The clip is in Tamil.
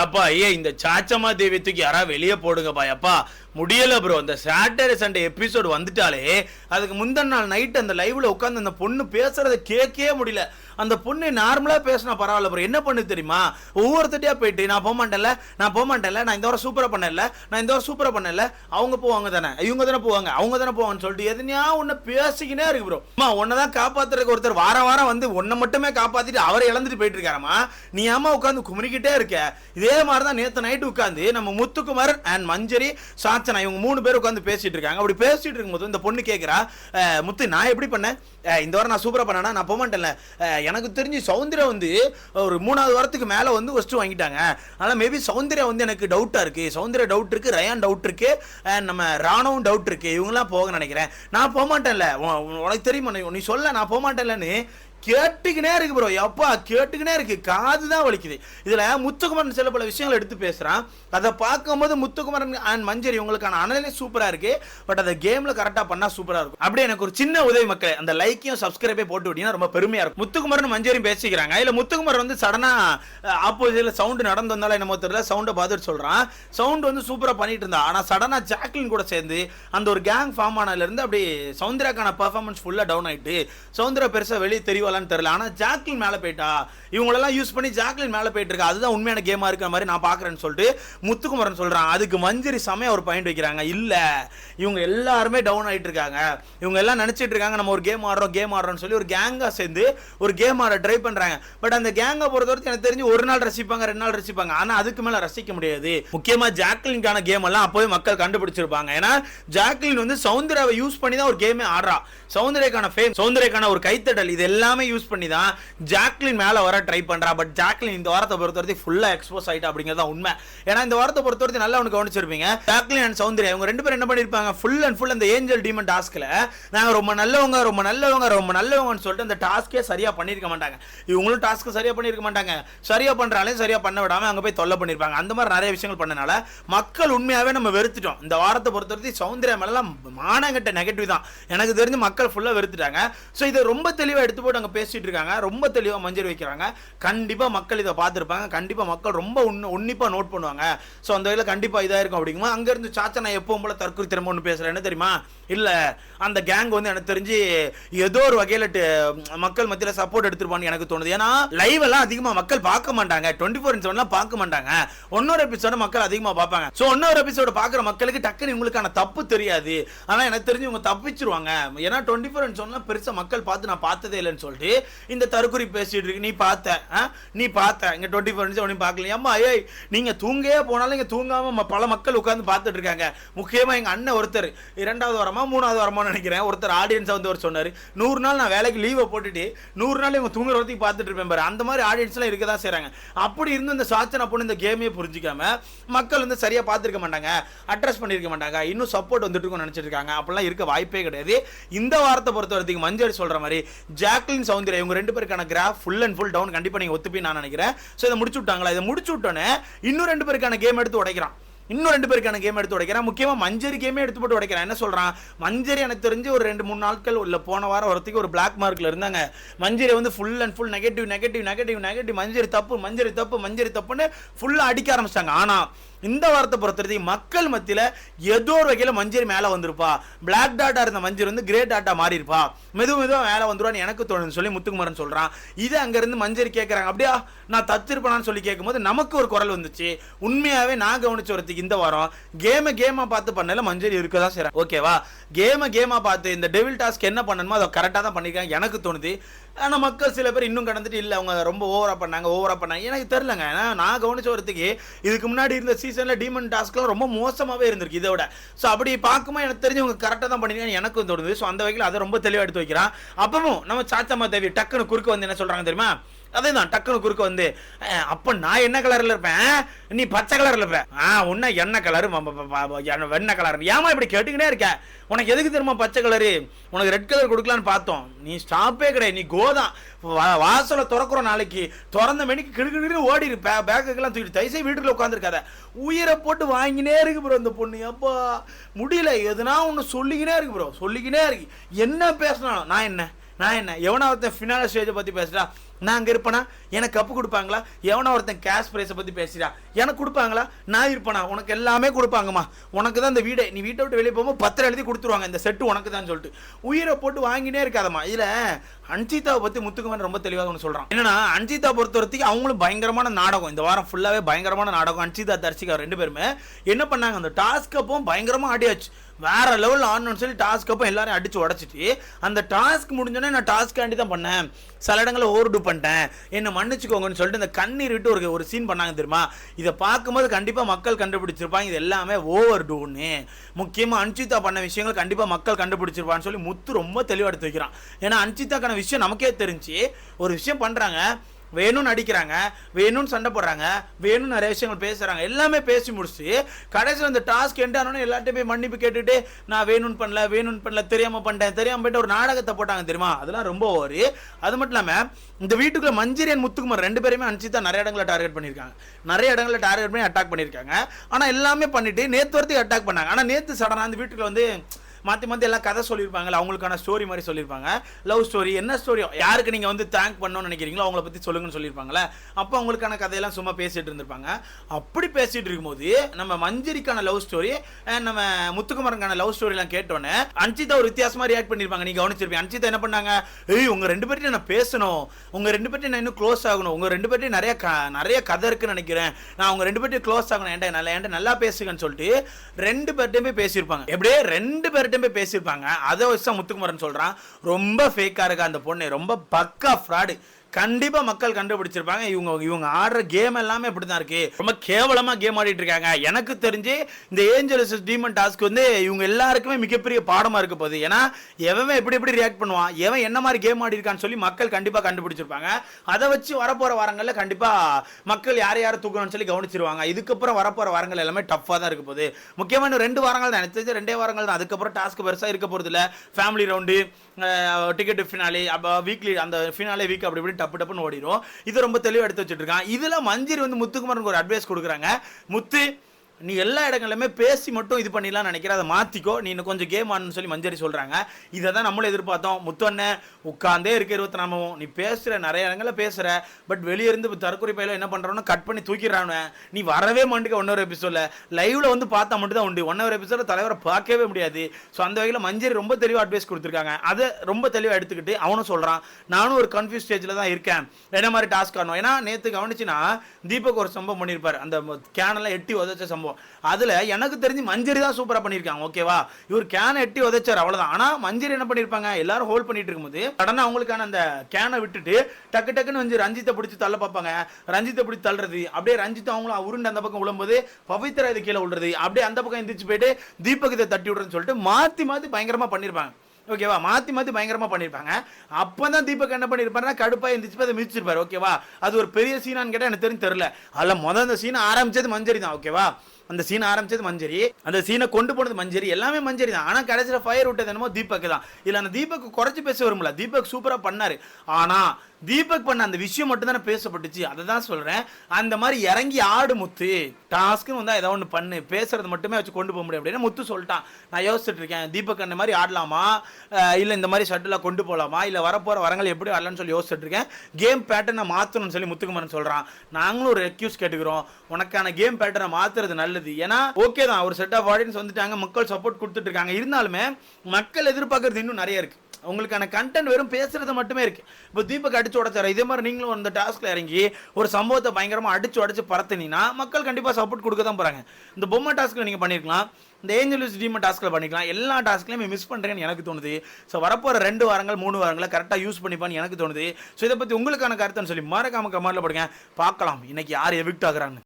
ஏப்பா ஐயா இந்த சாச்சம்மா தேவி தூக்கி யாராவது வெளியே போடுங்கப்பா எப்பா முடியல ப்ரோ இந்த சாட்டர்டே சண்டே எபிசோடு வந்துட்டாலே அதுக்கு முந்தின நாள் நைட் அந்த லைவ்ல உட்காந்து அந்த பொண்ணு பேசுறத கேட்கவே முடியல. அந்த பொண்ணு நார்மலாக பேசினா பரவாயில்ல ப்ரோ என்ன பண்ணு தெரியுமா? ஒவ்வொருத்தட்டியாக போயிட்டு நான் போக மாட்டேன்ல நான் போக மாட்டேன்ல நான் இந்த வாரம் சூப்பராக பண்ணல நான் இந்த வாரம் சூப்பராக பண்ணல அவங்க போவாங்க தானே. இவங்க தானே போவாங்க. அவங்க தானே போவாங்கன்னு சொல்லிட்டு எதுனா ஒன்று பேசிக்கினே இருக்கு ப்ரோ அம்மா உன்னை தான் காப்பாற்றுறதுக்கு ஒருத்தர் வாரம் வாரம் வந்து உன்னை மட்டுமே காப்பாற்றிட்டு அவரை இழந்துட்டு போயிட்டு இருக்காரம்மா நீ ஏமா உட்காந்து குமுறிக்கிட்டே இருக்க? இதே மாதிரி தான் நேற்று நைட்டு உட்காந்து நம்ம முத்துக்குமார் அண்ட் மஞ்சரி சாச்சனா இவங்க மூணு பேர் உட்காந்து பேசிட்டு இருக்காங்க. அப்படி பேசிட்டு இருக்கும்போது இந்த பொண்ணு கேட்குறா முத்து நான் எப்படி பண்ணேன்? இந்த வாரம் நான் சூப்பராக பண்ணேன்னா நான் போக மாட்டேன்ல. எனக்கு தெரிஞ்சு சௌந்தர்யா வந்து ஒரு மூணாவது வாரத்துக்கு மேலே வந்து ஃபஸ்ட்டு வாங்கிட்டாங்க. அதனால் மேபி சௌந்தர்யா வந்து எனக்கு டவுட்டாக இருக்குது சௌந்தர்யா டவுட் இருக்குது ரயான் டவுட் இருக்குது அண்ட் நம்ம ராணுவும் டவுட் இருக்குது இவங்களாம் போக நினைக்கிறேன். நான் போக மாட்டேன்ல உனக்கு தெரியுமா நீ சொல்ல நான் போக மாட்டேன்லன்னு கேட்டுக்கினே இருக்கு ப்ரோ எப்பா கேட்டுக்கினே இருக்கு. காது தான் வலிக்குது. இதில் முத்துக்குமரன் சில பல விஷயங்கள் எடுத்து பேசுகிறான் அதை பார்க்கும்போது முத்துக்குமரன் அண்ட் மஞ்சரி உங்களுக்கான அனலைஸ் சூப்பராக இருக்கு. பட் அதை கேமில் கரெக்டாக பண்ணால் சூப்பராக இருக்கும். அப்படியே எனக்கு ஒரு சின்ன உதவி மக்களே அந்த லைக்கையும் சப்ஸ்கிரைபே போட்டு விட்டீங்கன்னா ரொம்ப பெருமையாக இருக்கும். முத்துக்குமரன் மஞ்சரியும் பேசிக்கிறாங்க. இல்லை முத்துக்குமரன் வந்து சடனா ஆப்போசிட்ல சவுண்டு நடந்து வந்தாலும் என்னமோ தெரியல சவுண்டை பார்த்துட்டு சொல்கிறான் சவுண்ட் வந்து சூப்பராக பண்ணிட்டு இருந்தா ஆனால் சடனாக ஜாக்லின் கூட சேர்ந்து அந்த ஒரு கேங் ஃபார்ம் ஆனதுலேருந்து அப்படி சவுந்தராக்கான பர்ஃபார்மன்ஸ் ஃபுல்லாக டவுன் ஆயிட்டு சவுந்தரா பெருசாக வெளியே தெரியவலான்னு தெரியல. ஆனால் ஜாக்லின் மேலே போயிட்டா? இவங்களெல்லாம் யூஸ் பண்ணி ஜாக்லின் மேலே போயிட்டு இருக்கா அதுதான் உண்மையான கேமாக இருக்கிற மாதிரி நான் பார்க்குறேன்னு சொல்லிட்டு முத்துக்குமரன் சொல்றான். அதுக்கு மஞ்சரி சமயம் ஒரு பாயிண்ட் வைக்கிறாங்க. இல்ல இவங்க எல்லாருமே டவுன் ஆயிட்டு இருக்காங்க. இவங்க எல்லாம் நினைச்சிட்டு இருக்காங்க நம்ம ஒரு கேம் ஆடுறோம் கேம் ஆடுறோம்னு சொல்லி ஒரு கேங்காக சேர்ந்து ஒரு கேம் ஆட ட்ரை பண்றாங்க. பட் அந்த கேங்கை பொறுத்த வரைக்கும் எனக்கு தெரிஞ்சு ஒரு நாள் ரசிப்பாங்க ரெண்டு நாள் ரசிப்பாங்க. ஆனால் அதுக்கு மேல ரசிக்க முடியாது. முக்கியமா ஜாக்லின்கான கேம் எல்லாம் அப்போவே மக்கள் கண்டுபிடிச்சிருப்பாங்க. ஏன்னா ஜாக்லின் வந்து சவுந்தராவை யூஸ் பண்ணி தான் ஒரு கேமே ஆடுறா. சௌந்தர்யாக்கான ஃபேம் சௌந்தர்யாக்கான ஒரு கைத்தடல் இது எல்லாமே யூஸ் பண்ணி தான் ஜாக்லின் மேலே வர ட்ரை பண்ணுறா பட் ஜாக்லின் இந்த வாரத்தை பொறுத்த வரைக்கும் ஃபுல்லா எக்ஸ்போஸ் ஆயிட்டா அப்படிங்கிறது தான் உண்மை. ஏன்னா இந்த வாரத்தை பொறுத்த வரைக்கும் நல்லா ஒன்று கவனிச்சிருப்பீங்க. ஜாக்லின் அண்ட் சௌந்தர்யா இவங்க ரெண்டு பேரும் என்ன பண்ணிருப்பாங்க? ஃபுல் அண்ட் ஃபுல் அந்த ஏஞ்சல் டீமன் டாஸ்க்ல நாங்கள் ரொம்ப நல்லவங்க ரொம்ப நல்லவங்க ரொம்ப நல்லவங்கன்னு சொல்லிட்டு அந்த டாஸ்கே சரியாக பண்ணிருக்க மாட்டாங்க. இவங்களும் டாஸ்க்கு சரியாக பண்ணிருக்க மாட்டாங்க. சரியா பண்ணுறாலையும் சரியா பண்ண விடாம அங்க போய் தொல்லை பண்ணியிருப்பாங்க அந்த மாதிரி நிறைய விஷயங்கள் பண்ணனால மக்கள் உண்மையாகவே நம்ம வெறுத்துட்டோம். இந்த வாரத்தை பொறுத்த வரைக்கும் சௌந்தர்யா மேலாம் மானங்கட்ட நெகட்டிவ் தான். எனக்கு தெரிஞ்சு மக்கள் ஃபுல்லா வெறுத்துட்டாங்க. ஸோ இதை ரொம்ப தெளிவாக எடுத்து போட்டு அங்கே பேசிட்டு இருக்காங்க ரொம்ப தெளிவா மஞ்சள் வைக்கிறாங்க. கண்டிப்பா மக்கள் இதை பார்த்துருப்பாங்க. கண்டிப்பா மக்கள் ரொம்ப உன்ன உன்னிப்பா நோட் பண்ணுவாங்க. ஸோ அந்த வகையில் கண்டிப்பா இதாக இருக்கும் அப்படிங்கும்போது அங்க இருந்து சாச்சா நான் எப்பவும் போல தற்கொலை திரும்ப ஒன்று பேசுறேன். என்ன தெரியுமா? இல்ல அந்த கேங் வந்து எனக்கு தெரிஞ்சு ஏதோ ஒரு வகையில மக்கள் மத்தியில சப்போர்ட் எடுத்துருப்பான்னு எனக்கு தோணுது. ஏன்னா லைவ் எல்லாம் அதிகமா மக்கள் பார்க்க மாட்டாங்க. டுவெண்ட்டி ஃபோர் இன்ச் பார்க்க மாட்டாங்க. இன்னொரு எபிசோட மக்கள் அதிகமா பார்ப்பாங்க. ஸோ இன்னொரு எபிசோட பார்க்குற மக்களுக்கு டக்குன்னு உங்களுக்கான தப்பு தெரியாது. ஆனா எனக்கு தெரிஞ்சு இவங்க தப்பிச்சிருவாங்க. ஏன்னா டுவெண்ட்டி ஃபோர் இன்ச் பெருசா மக்கள் பார்த்து நான் பார்த்ததே இல்லைன்னு சொல்லிட்டு இந்த தற்குறி பேசிட்டு இருக்கு. நீ பார்த்த நீ பார்த்த. இங்க டுவெண்ட்டி ஃபோர் இன்ச் ஒன்றும் பார்க்கல ஏய் நீங்க தூங்கவே போனாலும் இங்க தூங்காம பல மக்கள் உட்கார்ந்து பார்த்துட்டு இருக்காங்க. முக்கியமா எங்க அண்ணன் ஒருத்தர். இரண்டாவது வாரமா மூணாவது வாரமா நினைக்கிறேன். ஒருத்தர் ஆடியன்ஸா வந்து ஒரு சொன்னாரு. நூறு நாள் நான் வேலைக்கு லீவை போட்டுட்டு நூறு நாள் இவங்க தூங்குற வரைக்கும் பார்த்துட்டு இருப்பேன் பாரு. அந்த மாதிரி ஆடியன்ஸ்லாம் இருக்க தான் செய்கிறாங்க அப்படி இருந்து இந்த சாச்சனை பொண்ணு இந்த கேமே புரிஞ்சிக்காம மக்கள் வந்து சரியா பார்த்துருக்க மாட்டாங்க. அட்ரஸ் பண்ணியிருக்க மாட்டாங்க. இன்னும் சப்போர்ட் வந்துட்டு இருக்கும்னு நினைச்சிட்டு இருக்காங்க. அப்படிலாம் இருக்க வாய்ப்பே கிடையாது. இந்த வாரத்தை பொறுத்த வரைக்கும் மஞ்சள் சொல்ற மாதிரி ஜாக்லின் சௌந்தர்யா இவங்க ரெண்டு பேருக்கான graph full and full down கண்டிப்பா நீங்க ஒத்துப்பி நான் நினைக்கிறேன். ஸோ இதை முடிச்சு விட்டாங்களா இதை முடிச்சு விட்டோன்னே இன்னும் ரெண்டு பேருக்கான கேம் எடுத்து உடைக்கிறான். இன்னும் ரெண்டு பேருக்கான கேம் எடுத்து உடைக்கிறான். முக்கியமா மஞ்சரி கேமே எடுத்து போட்டு உடைக்கிறேன். என்ன சொல்றான்? மஞ்சரி எனக்கு தெரிஞ்சு ஒரு ரெண்டு மூணு நாட்கள் இல்ல போன வாரம் வரத்துக்கு ஒரு பிளாக் மார்க்ல இருந்தாங்க. மஞ்சரி வந்து full and full negative negative negative negative Manjari தப்பு மஞ்சரி தப்பு மஞ்சரி தப்புன்னு ஃபுல்லா அடிக்க ஆரம்பிச்சிட்டாங்க. ஆனா இந்த வாரத்தை பொறுத்தவரைக்கும் மக்கள் மத்தியில் ஏதோ ஒரு வகையில் மஞ்சள் மேலே வந்திருப்பா. பிளாக் டாட்டா இருந்த மஞ்சள் வந்து கிரே டாட்டா மாறி இருப்பா மெது மெதுவாக மேல வந்துருவான்னு எனக்கு தோணுன்னு சொல்லி முத்துக்குமரன் சொல்கிறான் இது அங்கேருந்து மஞ்சள் கேட்குறாங்க அப்படியா? நான் தத்திருப்பேனான்னு சொல்லி கேட்கும்போது நமக்கு ஒரு குரல் வந்துச்சு. உண்மையாகவே நான் கவனிச்ச வரத்துக்கு இந்த வாரம் கேமை கேமாக பார்த்து பண்ணல மஞ்சள் இருக்க தான் செய்கிறேன் ஓகேவா கேமை கேமாக பார்த்து இந்த டெவில் டாஸ்க் என்ன பண்ணணுமோ அதை கரெக்டாக தான் பண்ணியிருக்காங்க எனக்கு தோணுது ஆனால் மக்கள் சில பேர் இன்னும் கடந்துட்டு இல்லை அவங்க ரொம்ப ஓவராக பண்ணாங்க ஓவராக பண்ணாங்க. எனக்கு தெரிலங்க ஏன்னா நான் கவனிச்ச வரத்துக்கு இதுக்கு முன்னாடி இருந்த சீசனில் டீமன் டாஸ்க்லாம் ரொம்ப மோசமாகவே இருந்திருக்கு இதை விட. ஸோ அப்படி பார்க்கும்போது எனக்கு தெரிஞ்சு அவங்க கரெக்டாக தான் பண்ணிருக்காங்க எனக்கும் தோணுது. ஸோ அந்த வகையில் அதை ரொம்ப தெளிவாக எடுத்து வைக்கிறான். அப்பவும் நம்ம சாச்சம்மா தேவி டக்குன்னு குறுக்க வந்து என்ன சொல்கிறாங்க தெரியுமா? அதே தான் டக்குனு குறுக்க வந்து அப்போ நான் என்ன கலரில் இருப்பேன்? நீ பச்சை கலரில் இருப்பேன் ஆ உன்ன என்ன கலரு வெண்ண கலர் ஏமா இப்படி கேட்டுக்கிட்டே இருக்க? உனக்கு எதுக்கு தெரியுமா பச்சை கலரு உனக்கு ரெட் கலர் கொடுக்கலான்னு பார்த்தோம். நீ ஸ்டாப்பே கிடையாது. நீ கோதான். வா- வாசலை திறக்கிறோம் நாளைக்கு திறந்த மணிக்கு கிடுக்கிடுன்னு ஓடி இருப்ப பேக்குக்கெல்லாம் தூக்கிட்டு தைசை வீட்டுக்குள்ள உட்காந்துருக்காத உயிரை போட்டு வாங்கினே இருக்கு ப்ரோ இந்த பொண்ணு. அப்பா முடியல. எதுனா ஒன்று சொல்லிக்கினே இருக்கு ப்ரோ சொல்லிக்கினே இருக்கு. என்ன பேசினாலும் நான் என்ன? நான் என்ன எவனா ஒருத்தன் ஃபினால ஸ்டேஜை பற்றி பேசுகிறா நான் அங்கே இருப்பேனா? எனக்கு கப்பு கொடுப்பாங்களா? எவனா ஒருத்தன் கேஷ் ப்ரைஸை பற்றி பேசுறா? எனக்கு கொடுப்பாங்களா? நான் இருப்பேனா? உனக்கு எல்லாமே கொடுப்பாங்கம்மா. உனக்கு தான் இந்த வீடே. நீ வீட்டை விட்டு வெளியே போகும்போது பத்திரம் எழுதி கொடுத்துருவாங்க. இந்த செட்டு உனக்கு தான் சொல்லிட்டு. உயிரை போட்டு வாங்கினே இருக்காதம்மா. இதில் அன்சிதாவை பற்றி முத்துக்குமார் ரொம்ப தெளிவாக ஒன்று சொல்கிறான் என்னன்னா அன்சிதா பொறுத்த வரைக்கும் அவங்களும் பயங்கரமான நாடகம். இந்த வாரம் ஃபுல்லாகவே பயங்கரமான நாடகம். அன்சிதா தர்ஷிகா ரெண்டு பேருமே என்ன பண்ணாங்க? அந்த டாஸ்க் அப்போ பயங்கரமாக ஆடியாச்சு. வேற லெவலில் ஆடணும்னு சொல்லி டாஸ்க் அப்போ எல்லாரையும் அடிச்சு உடச்சிட்டு அந்த டாஸ்க் முடிஞ்சோடனே நான் டாஸ்க்காண்டி தான் பண்ணேன். சில இடங்களில் ஓவர்டு பண்ணிட்டேன். என்னை மன்னிச்சுக்கோங்கன்னு சொல்லிட்டு இந்த கண்ணீர் விட்டு ஒரு ஒரு சீன் பண்ணாங்க தெரியுமா? இதை பார்க்கும்போது கண்டிப்பாக மக்கள் கண்டுபிடிச்சிருப்பாங்க. இது எல்லாமே ஓவர் டூன்னு முக்கியமாக அன்சிதா பண்ண விஷயங்கள் கண்டிப்பாக மக்கள் கண்டுபிடிச்சிருப்பான்னு சொல்லி முத்து ரொம்ப தெளிவாக எடுத்து வைக்கிறான். ஏன்னா அன்சிதாக்கான விஷயம் நமக்கே தெரிஞ்சு ஒரு விஷயம் பண்ணுறாங்க வேணும்னு அடிக்கிறாங்க வேணும்னு சண்டை போடுறாங்க வேணும்னு நிறைய விஷயங்கள் பேசுகிறாங்க எல்லாமே பேசி முடிச்சு கடைசியில் அந்த டாஸ்க் எண்ட் ஆனோடனே எல்லார்ட்டையும் போய் மன்னிப்பு கேட்டுட்டு நான் வேணும்னு பண்ணல வேணும்னு பண்ணல தெரியாமல் பண்ணிட்டேன் தெரியாமல் போயிட்டு ஒரு நாடகத்தை போட்டாங்க தெரியுமா? அதெல்லாம் ரொம்ப ஓவர். அது மட்டும் இல்லாமல் இந்த வீட்டுக்குள்ள மஞ்சரியன் முத்துக்குமார் ரெண்டு பேருமே அனுப்பிச்சு நிறைய இடங்களை டார்கெட் பண்ணியிருக்காங்க. நிறைய இடங்களை டார்கெட் பண்ணி அட்டாக் பண்ணியிருக்காங்க. ஆனால் எல்லாமே பண்ணிட்டு நேற்று வரத்துக்கு அட்டாக் பண்ணாங்க. ஆனால் நேற்று சடனாக அந்த வீட்டுக்குள்ள வந்து மாற்றி மாற்றி எல்லாம் கதை சொல்லியிருப்பாங்கல்ல அவங்களுக்கான ஸ்டோரி மாதிரி சொல்லியிருப்பாங்க. லவ் ஸ்டோரி என்ன ஸ்டோரியோ யாருக்கு நீங்கள் வந்து தேங்க் பண்ணணும்னு நினைக்கிறீங்களோ அவங்கள பற்றி சொல்லுங்கன்னு சொல்லியிருப்பாங்களே அப்போ அவங்களுக்கான கதையெல்லாம் சும்மா பேசிகிட்டு இருந்திருப்பாங்க. அப்படி பேசிகிட்டு இருக்கும்போது நம்ம மஞ்சரிக்கான லவ் ஸ்டோரி நம்ம முத்துக்குமரனுக்கான லவ் ஸ்டோரிலாம் கேட்டோன்னே அன்சிதா ஒரு வித்தியாசமாக ரியாக்ட் பண்ணியிருப்பாங்க. நீங்கள் கவனிச்சிருப்பீங்க. அன்சிதா என்ன பண்ணாங்க? ஏய் உங்கள் ரெண்டு பேர்ட்டையும் நான் பேசணும். உங்கள் ரெண்டு பேர்ட்டையும் நான் இன்னும் க்ளோஸ் ஆகணும். உங்கள் ரெண்டு பேர்ட்டையும் நிறைய க- நிறைய கதை இருக்குன்னு நினைக்கிறேன். நான் உங்கள் ரெண்டு பேர்ட்டையும் க்ளோஸ் ஆகணும். ஏன்டா நல்லா ஏன்டா நல்லா பேசுங்கன்னு சொல்லிட்டு ரெண்டு பேர்ட்டையும் போய் பேசியிருப்பாங்க. எப்படியே ரெண்டு பேர்ட்டையும் போய் பேசியிருப்பாங்க. அதை வச்சு தான் முத்துக்குமரன் சொல்றான். ரொம்ப ஃபேக்கா இருக்கா அந்த பொண்ணு. ரொம்ப பக்கா ஃப்ராடு கண்டிப்பா மக்கள் கண்டுபிடிச்சிருப்பாங்க. இவங்க இவங்க ஆடுற கேம் எல்லாமே இப்படி தான் இருக்கு. ரொம்ப கேவலமா கேம் ஆடிட்டு இருக்காங்க. எனக்கு தெரிஞ்சு இந்த ஏஞ்சல்ஸ் டீமன் டாஸ்க் வந்து இவங்க எல்லாருக்குமே மிகப்பெரிய பாடமா இருக்க போகுது. ஏன்னா எவன் எப்படி எப்படி ரியாக்ட் பண்ணுவான்? எவன் என்ன மாதிரி கேம் ஆடி இருக்கான்னு சொல்லி மக்கள் கண்டிப்பா கண்டுபிடிச்சிருப்பாங்க. அதை வச்சு வரப்போற வாரங்களில் கண்டிப்பா மக்கள் யார் யாரை தூக்கணும்னு சொல்லி கவனிச்சிருவாங்க. இதுக்கப்புறம் வரப்போற வாரங்கள் எல்லாமே டஃப்பாக தான் இருக்க போகுது. முக்கியமான ரெண்டு வாரங்கள் தான். எனக்கு தெரிஞ்ச ரெண்டே வாரங்கள் தான். அதுக்கப்புறம் டாஸ்க் பெருசாக இருக்க போகிறது இல்லை ஃபேமிலி ரவுண்டு டிக்கெட் ஃபினாலே அப்போ வீக்லி அந்த ஃபினாலே வீக் அப்படி இப்படி டப்பு டப்புன்னு ஓடிடும் இது ரொம்ப தெளிவாக எடுத்து வச்சுட்டு இருக்கான். இதில் மஞ்சரி வந்து முத்துக்குமாரனுக்கு ஒரு அட்வைஸ் கொடுக்குறாங்க. முத்து நீ எல்லா இடங்களிலுமே பேசி மட்டும் இது பண்ணிடலாம் நினைக்கிற அதை மாற்றிக்கோ நீ இன்னும் கொஞ்சம் கேம் ஆனு சொல்லி மஞ்சரி சொல்கிறாங்க இதை தான் நம்மளும் எதிர்பார்த்தோம். முத்தொன்னே உட்காந்தே இருக்க இருபத்தி நாமவும் நீ பேசுகிற நிறைய இடங்களில் பேசுகிற பட் வெளியே இருந்து இப்போ தற்கொலை பையில என்ன பண்ணுறோன்னு கட் பண்ணி தூக்கிடுறானு நீ வரவே மாட்டுக்க ஒன் ஹவர் எபிசோடில் லைவில் வந்து பார்த்தா மட்டும் தான் உண்டு. ஒன் ஹவர் எபிசோட தலைவரை பார்க்கவே முடியாது. ஸோ அந்த வகையில் மஞ்சரி ரொம்ப தெளிவாக அட்வைஸ் கொடுத்துருக்காங்க. அதை ரொம்ப தெளிவாக எடுத்துக்கிட்டு அவனும் சொல்கிறான் நானும் ஒரு கன்ஃபியூஸ் ஸ்டேஜில் தான் இருக்கேன். என்ன மாதிரி டாஸ்க் ஆனோம் ஏன்னா நேற்று கவனிச்சுன்னா தீபக் ஒரு சம்பவம் பண்ணியிருப்பார். அந்த கேனெல்லாம் எட்டி உதச்ச சம்பவம். அதில் எனக்கு தெரிஞ்சு மஞ்சரி தான் சூப்பராக பண்ணியிருக்காங்க ஓகேவா? இவர் கேனை எட்டி உதைச்சார் அவ்வளோதான் ஆனால் மஞ்சரி என்ன பண்ணியிருப்பாங்க? எல்லாரும் ஹோல்ட் பண்ணிட்டு இருக்கும்போது சடனாக அவங்களுக்கான அந்த கேனை விட்டுட்டு டக்கு டக்குன்னு வந்து ரஞ்சித்தை பிடிச்சி தள்ள பார்ப்பாங்க. ரஞ்சித்தை பிடிச்சி தள்ளுறது அப்படியே ரஞ்சித் அவங்களும் உருண்டு அந்த பக்கம் விழும்போது பவித்ரா இது கீழே விழுறது அப்படியே அந்த பக்கம் எந்திரிச்சு போயிட்டு தீபக் இதை தட்டி விடுறேன்னு சொல்லிட்டு மாற்றி மாற்றி பயங்கரமாக பண்ணியிருப்பாங்க. ஓகேவா? மாற்றி மாற்றி பயங்கரமா அப்போ தான் தீபக் என்ன பண்ணிருப்பாருன்னா கடுப்பாக எந்திரிச்சு போய் அதை மிதிச்சிருப்பார் ஓகேவா? அது ஒரு பெரிய சீனான்னு கேட்டால் எனக்கு தெரிஞ்சு தெரில அதில் முதல் அந்த சீனை ஆரம்பிச்சது மஞ்சரி தான் ஓகேவா? அந்த சீனை ஆரம்பிச்சது மஞ்சரி அந்த சீனை கொண்டு போனது மஞ்சரி எல்லாமே மஞ்சரி தான். ஆனால் கடைசியில் ஃபயர் விட்டது என்னமோ தீபக் தான். இல்லை அந்த தீபக் குறைச்சி பேச வரும்ல தீபக் சூப்பராக பண்ணார். ஆனால் தீபக் பண்ண அந்த விஷயம் மட்டும் தானே பேசப்பட்டுச்சு. அதை தான் சொல்கிறேன் அந்த மாதிரி இறங்கி ஆடு முத்து டாஸ்க்குன்னு வந்தால் ஏதோ ஒன்று பண்ணு பேசுறது மட்டுமே வச்சு கொண்டு போக முடியும் அப்படின்னு முத்து சொல்லிட்டான். நான் யோசிச்சுட்டு இருக்கேன் தீபக் அந்த மாதிரி ஆடலாமா? இல்லை இந்த மாதிரி ஷட்டிலாக கொண்டு போகலாமா இல்லை வரப்போகிற வரங்கள் எப்படி வரலன்னு சொல்லி யோசிச்சுட்டு இருக்கேன். கேம் பேட்டர்னை மாற்றணும்னு சொல்லி முத்துக்குமரன் சொல்கிறான் நாங்களும் ஒரு ரெக்யூஸ் கேட்டுக்கிறோம். உனக்கான கேம் பேட்டர்னை மாத்துறது நல்லது. ஏன்னா ஓகே தான் ஒரு செட் ஆஃப் ஆடியன்ஸ் வந்துட்டாங்க மக்கள் சப்போர்ட் கொடுத்துட்டு இருக்காங்க. இருந்தாலுமே மக்கள் எதிர்பார்க்கறது இன்னும் நிறைய இருக்குது உங்களுக்கான கண்டென்ட் வெறும் பேசுறது மட்டுமே இருக்கு. இப்போ தீபக் அடிச்சு உடச்சாரு. இதே மாதிரி நீங்களும் அந்த டாஸ்க்ல இறங்கி ஒரு சம்பவத்தை பயங்கரமா அடிச்சு உடச்சு பரத்துனீங்கன்னா மக்கள் கண்டிப்பா சப்போர்ட் கொடுக்க தான் போறாங்க. இந்த பொம்மை டாஸ்க்ல நீங்க பண்ணிருக்கலாம். இந்த ஏஞ்சலிஸ் டீம் டாஸ்க்ல பண்ணிக்கலாம். எல்லா டாஸ்க்லையுமே மிஸ் பண்றேன்னு எனக்கு தோணுது. ஸோ வரப்போற ரெண்டு வாரங்கள் மூணு வாரங்களை கரெக்டாக யூஸ் பண்ணிப்பான்னு எனக்கு தோணுது. ஸோ இதை பத்தி உங்களுக்கான கருத்துன்னு சொல்லி மறக்காம கமெண்ட்ல போடுங்க. பார்க்கலாம். இன்னைக்கு யார் எவிக்ட் ஆகுறாங்க